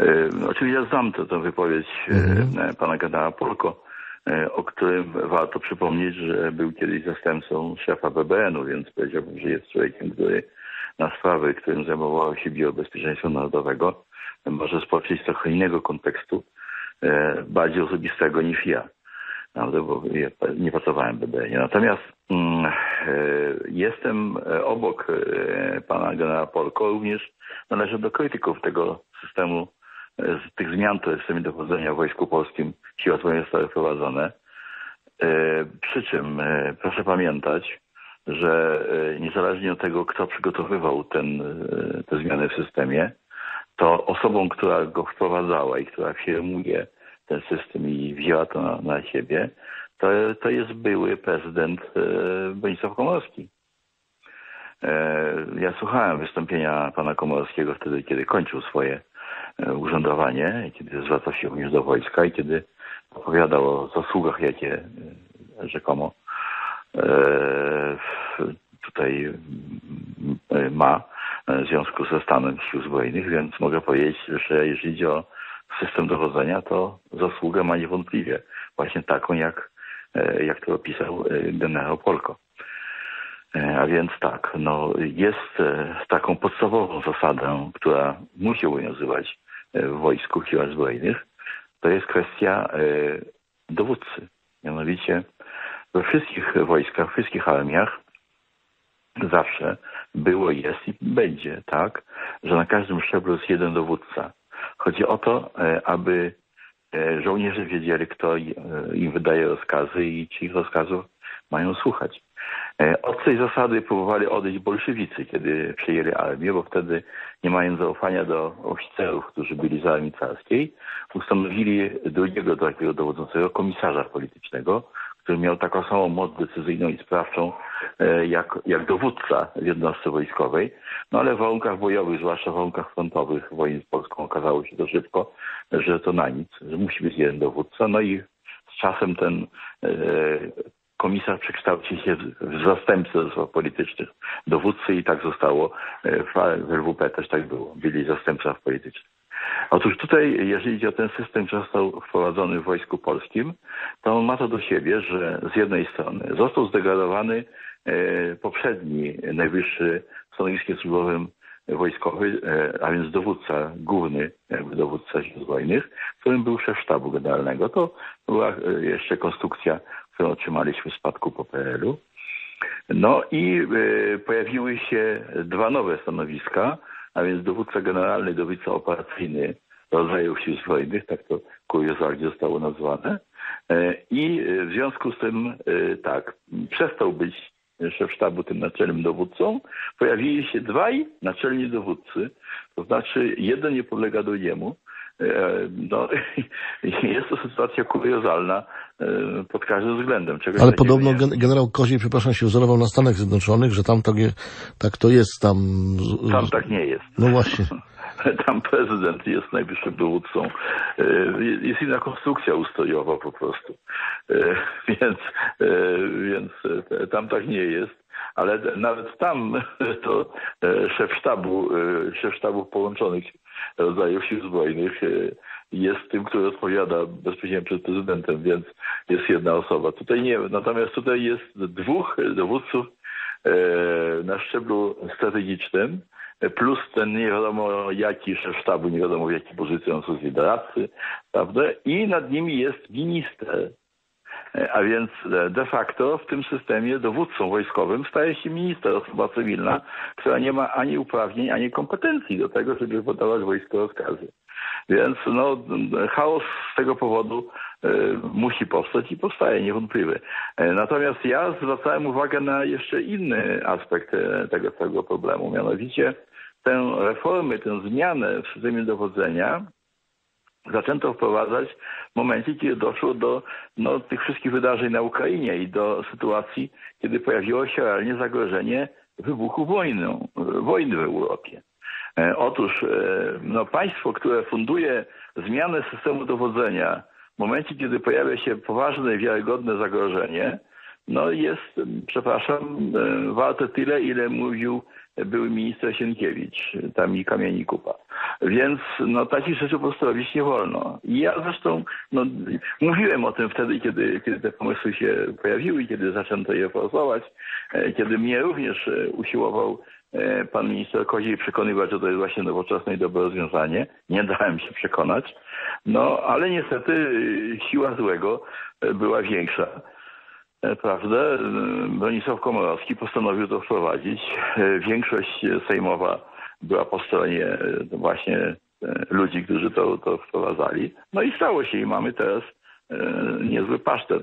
E, Oczywiście ja znam tę tę wypowiedź e, pana generała Polko, e, o którym warto przypomnieć, że był kiedyś zastępcą szefa BBN-u, więc powiedziałbym, że jest człowiekiem, który na sprawy, którym zajmowało się Biuro Bezpieczeństwa Narodowego, może spoczyć z trochę innego kontekstu, bardziej osobistego niż ja. Prawda, bo ja nie pracowałem w BBN-ie. Natomiast mm, jestem obok pana generała Polko, również należę do krytyków tego systemu, z tych zmian, które systemie dochodzenia w Wojsku Polskim siła zbrojne zostały wprowadzone. Przy czym e, proszę pamiętać, że e, niezależnie od tego, kto przygotowywał ten, e, te zmiany w systemie, to osobą, która go wprowadzała i która firmuje ten system i wzięła to na, na siebie, to, to jest były prezydent Bronisław Komorowski. E, Ja słuchałem wystąpienia pana Komorowskiego wtedy, kiedy kończył swoje urzędowanie, i kiedy zwracał się również do wojska i kiedy opowiadał o zasługach, jakie e, rzekomo e, tutaj ma e, w związku ze stanem sił zbrojnych, więc mogę powiedzieć, że jeżeli idzie o system dowodzenia, to zasługę ma niewątpliwie właśnie taką, jak, e, jak to opisał e, generał Polko. E, A więc tak, no jest e, taką podstawową zasadą, która musi obowiązywać e, w wojsku, siłach zbrojnych, to jest kwestia e, dowódcy. Mianowicie we wszystkich wojskach, wszystkich armiach zawsze było, jest i będzie tak, że na każdym szczeblu jest jeden dowódca. Chodzi o to, e, aby e, żołnierze wiedzieli, kto e, im wydaje rozkazy i czyich rozkazów mają słuchać. E, Od tej zasady próbowali odejść bolszewicy, kiedy przyjęli armię, bo wtedy, nie mając zaufania do oficerów, którzy byli z armii carskiej, ustanowili drugiego takiego dowodzącego komisarza politycznego, który miał taką samą moc decyzyjną i sprawczą e, jak, jak dowódca w jednostce wojskowej. No ale w warunkach bojowych, zwłaszcza w warunkach frontowych wojny z Polską okazało się to szybko, że to na nic, że musi być jeden dowódca. No i z czasem ten e, komisarz przekształcił się w- zastępcę do spraw politycznych dowódcy i tak zostało. E, W LWP też tak było. Byli zastępca w politycznych. Otóż tutaj, jeżeli idzie o ten system, który został wprowadzony w Wojsku Polskim, to on ma to do siebie, że z jednej strony został zdegradowany e, poprzedni najwyższy w stanowiskiem służbowym wojskowy, e, a więc dowódca, główny dowódca sił zbrojnych, którym był szef sztabu generalnego. To była jeszcze konstrukcja, którą otrzymaliśmy w spadku po PRL-u. No i e, pojawiły się dwa nowe stanowiska, a więc dowódca generalny, dowódca operacyjny rodzajów sił zbrojnych, tak to kuriozalnie zostało nazwane. E, I w związku z tym e, tak, przestał być szef sztabu tym naczelnym dowódcą, pojawili się dwaj naczelni dowódcy, to znaczy jeden nie podlega drugiemu. E, No, jest to sytuacja kuriozalna e, pod każdym względem. Ale podobno gen- generał Koziej, przepraszam, się wzorował na Stanach Zjednoczonych, że tam nie- tak to jest, tam... Tam tak nie jest. No właśnie. Tam prezydent jest najwyższym dowódcą. E, Jest inna konstrukcja ustrojowa po prostu. Więc, więc tam tak nie jest. Ale nawet tam to szef sztabu, szef sztabów połączonych rodzajów sił zbrojnych e, jest tym, który odpowiada bezpośrednio przed prezydentem, więc jest jedna osoba. Tutaj nie, natomiast tutaj jest dwóch dowódców e, na szczeblu strategicznym, plus ten nie wiadomo jaki szef sztabu, nie wiadomo w jakiej pozycji on są prawda? I nad nimi jest minister. E, A więc e, de facto w tym systemie dowódcą wojskowym staje się minister, osoba cywilna, która nie ma ani uprawnień, ani kompetencji do tego, żeby podawać wojsko rozkazy. Więc no, chaos z tego powodu e, musi powstać i powstaje niewątpliwie. Natomiast ja zwracałem uwagę na jeszcze inny aspekt tego całego problemu, mianowicie tę reformę, tę zmianę w systemie dowodzenia zaczęto wprowadzać w momencie, kiedy doszło do no, tych wszystkich wydarzeń na Ukrainie i do sytuacji, kiedy pojawiło się realnie zagrożenie wybuchu wojny, wojny w Europie. E, Otóż e, no, państwo, które funduje zmianę systemu dowodzenia w momencie, kiedy pojawia się poważne, wiarygodne zagrożenie, no jest, przepraszam, e, warte tyle, ile mówił były minister Sienkiewicz, tam i Kamieni Kupa. Więc no, takich rzeczy po prostu robić nie wolno. I ja zresztą no, mówiłem o tym wtedy, kiedy, kiedy te pomysły się pojawiły, kiedy zaczęto je forsować, e, kiedy mnie również e, usiłował e, pan minister Koziej przekonywać, że to jest właśnie nowoczesne i dobre rozwiązanie. Nie dałem się przekonać. No, ale niestety siła złego była większa. Prawda? Bronisław Komorowski postanowił to wprowadzić. Większość sejmowa była po stronie właśnie e, ludzi, którzy to, to wprowadzali. No i stało się i mamy teraz e, niezły pasztet,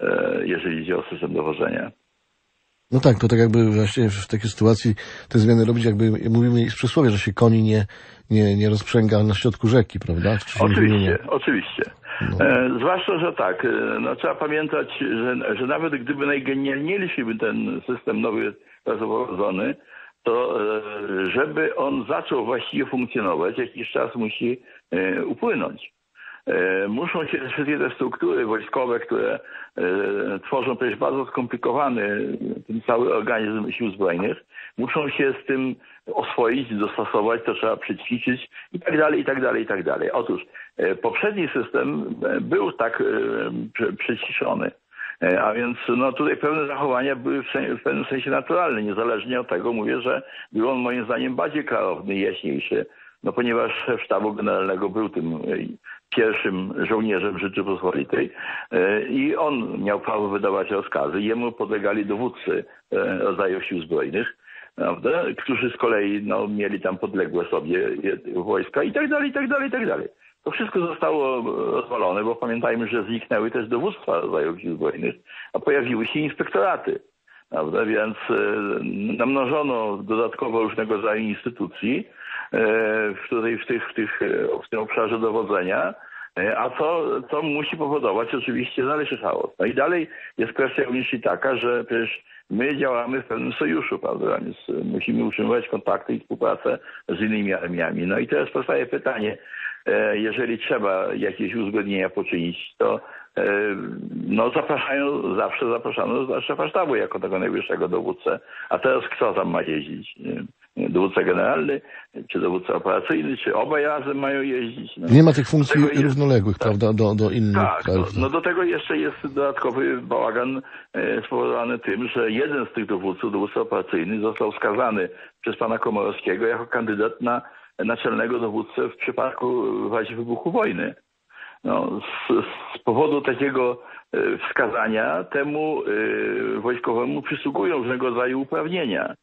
e, jeżeli idzie o system dowożenia. No tak, to tak jakby właśnie w takiej sytuacji te zmiany robić, jakby mówimy z przysłowie, że się koni nie, nie, nie rozprzęga na środku rzeki, prawda? Oczywiście, oczywiście. No. E, zwłaszcza, że tak, no, trzeba pamiętać, że, że nawet gdyby najgenialniejszy ten system nowy rozprowadzony, to e, żeby on zaczął właściwie funkcjonować, jakiś czas musi e, upłynąć. E, muszą się wszystkie te struktury wojskowe, które tworzą przecież bardzo skomplikowany ten cały organizm sił zbrojnych, muszą się z tym oswoić, dostosować, to trzeba przećwiczyć i tak dalej, i tak dalej, i tak dalej. Otóż poprzedni system był tak przyciszony. E, a więc no, tutaj pewne zachowania były w, w, pewnym sensie naturalne. Niezależnie od tego mówię, że był on moim zdaniem bardziej klarowny, jaśniejszy. No ponieważ szef sztabu generalnego był tym e, pierwszym żołnierzem Rzeczypospolitej e, i on miał prawo wydawać rozkazy. Jemu podlegali dowódcy rodzajów sił zbrojnych, prawda? którzy z kolei no, mieli tam podległe sobie wojska i tak dalej, i tak dalej, i tak dalej. To wszystko zostało rozwalone, bo pamiętajmy, że zniknęły też dowództwa rodzajów sił zbrojnych, a pojawiły się inspektoraty. Prawda? Więc e, namnożono dodatkowo różnego rodzaju instytucji e, w, tutaj, w, tych, w, tych, e, w tym obszarze dowodzenia, a co, co musi powodować oczywiście dalszy chaos. No i dalej jest kwestia również taka, że przecież my działamy w pewnym sojuszu, prawda? Więc musimy utrzymywać kontakty i współpracę z innymi armiami. No i teraz powstaje pytanie, E, jeżeli trzeba jakieś uzgodnienia poczynić, to e, no, zapraszają, zawsze zapraszano szefa sztabu jako tego najwyższego dowódcę. A teraz kto tam ma jeździć? Dowódca generalny, czy dowódca operacyjny, czy obaj razem mają jeździć? No. Nie ma tych funkcji jest, równoległych, tak, prawda, do, do innych tak, krajów. No, no do tego jeszcze jest dodatkowy bałagan e, spowodowany tym, że jeden z tych dowódców, dowódca operacyjny, został skazany przez pana Komorowskiego jako kandydat na naczelnego dowódcę w przypadku w razie wybuchu wojny. No, z, z powodu takiego e, wskazania temu e, wojskowemu przysługują różnego rodzaju uprawnienia.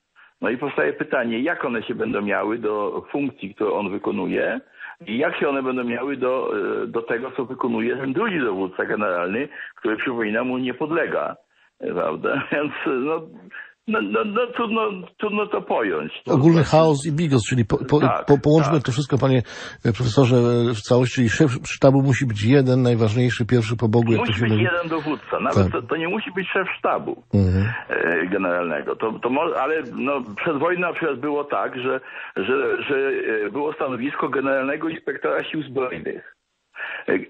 No i powstaje pytanie, jak one się będą miały do funkcji, które on wykonuje i jak się one będą miały do, e, do tego, co wykonuje ten drugi dowódca generalny, który przypomina mu nie podlega. Prawda? Więc no, no, no, no trudno, trudno to pojąć. Ogólny chaos i bigos, czyli po, po, tak, po, połączmy tak. to wszystko, panie profesorze, w całości, czyli szef sztabu musi być jeden, najważniejszy, pierwszy po Bogu. Musi być mówi. jeden dowódca, nawet tak. to, to, nie musi być szef sztabu mhm. E, generalnego. To, to może, ale no, przed wojną na przykład było tak, że, że, że e, było stanowisko generalnego inspektora sił zbrojnych.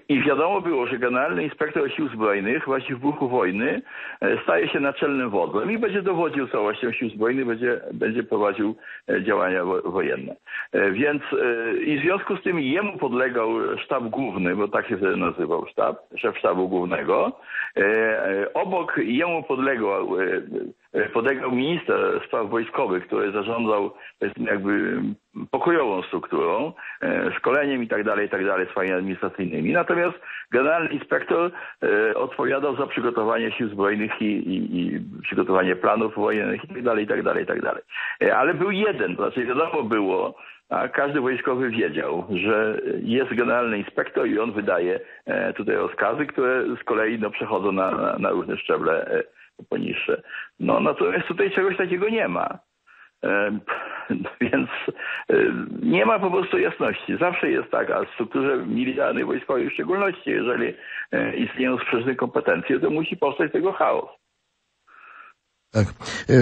I wiadomo było, że generalny inspektor sił zbrojnych właśnie w wybuchu wojny e, staje się naczelnym wodzem i będzie dowodził całością sił zbrojnych, będzie, będzie prowadził e, działania wojenne. E, więc i w związku z tym jemu podlegał sztab główny, bo tak się nazywał sztab, szef sztabu głównego. Obok jemu podlegał podlegał minister spraw wojskowych, który zarządzał jakby pokojową strukturą, szkoleniem i tak dalej, i tak dalej, swoimi administracyjnymi. Natomiast generalny inspektor e, odpowiadał za przygotowanie sił zbrojnych i, i, i przygotowanie planów wojennych i tak dalej, i tak dalej, i tak dalej. E, ale był jeden, to znaczy wiadomo było, a każdy wojskowy wiedział, że jest generalny inspektor i on wydaje tutaj rozkazy, które z kolei no, przechodzą na, na, na różne szczeble poniższe. No natomiast tutaj czegoś takiego nie ma. E, więc e, nie ma po prostu jasności. Zawsze jest tak, a w strukturze militarnej, wojskowej w szczególności, jeżeli e, istnieją sprzeczne kompetencje, to musi powstać tego chaos. Tak.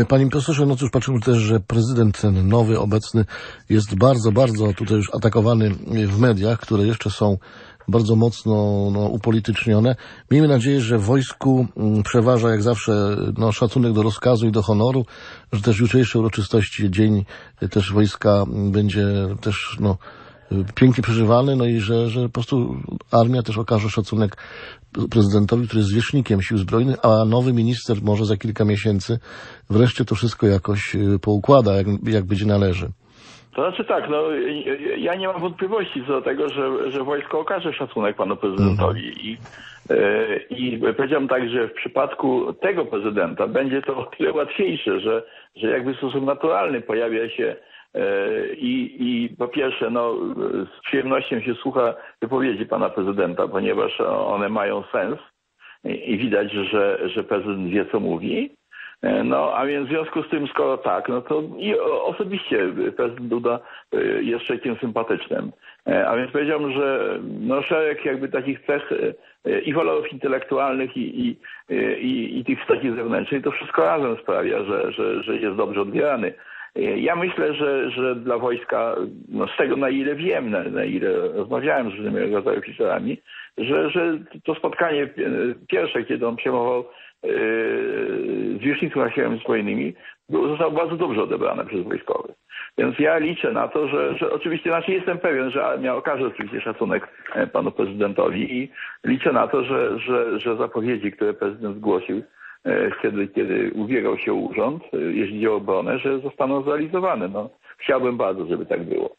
Panie profesorze, no cóż, patrzymy też, że prezydent ten nowy, obecny jest bardzo, bardzo tutaj już atakowany w mediach, które jeszcze są bardzo mocno no, upolitycznione. Miejmy nadzieję, że w wojsku mm, przeważa jak zawsze no, szacunek do rozkazu i do honoru, że też jutrzejsze uroczystości, dzień y, też wojska mm, będzie też no, y, pięknie przeżywany, no i że, że po prostu armia też okaże szacunek prezydentowi, który jest zwierzchnikiem sił zbrojnych, a nowy minister może za kilka miesięcy wreszcie to wszystko jakoś y, poukłada, jak, jak będzie należy. To znaczy tak, no ja nie mam wątpliwości co do tego, że, że wojsko okaże szacunek panu prezydentowi i, e, i powiedziałem tak, że w przypadku tego prezydenta będzie to o tyle łatwiejsze, że, że jakby w sposób naturalny pojawia się e, i, i po pierwsze, no, z przyjemnością się słucha wypowiedzi pana prezydenta, ponieważ one mają sens i, i widać, że, że prezydent wie, co mówi. E, No, a więc w związku z tym, skoro tak, no to i osobiście prezydent Duda e, jest człowiekiem sympatycznym. E, A więc powiedziałbym, że no szereg jakby takich cech i walorów intelektualnych i, i, i, i tych takich zewnętrznych, to wszystko razem sprawia, że, że, że jest dobrze odbierany. Ja myślę, że, że dla wojska, no z tego na ile wiem, na, na ile rozmawiałem z różnymi rodzajami oficerami, że, że to spotkanie pierwsze, kiedy on przejmował e, zwierzchnictwo siłami zbrojnymi, było- zostało bardzo dobrze odebrane przez wojskowych. Więc ja liczę na to, że, że oczywiście, znaczy jestem pewien, że armia okaże oczywiście szacunek e, panu prezydentowi i liczę na to, że, że, że zapowiedzi, które prezydent zgłosił, e, kiedy, ubiegał się urząd, e, jeśli chodzi o obronę, że zostaną zrealizowane. No, chciałbym bardzo, żeby tak było.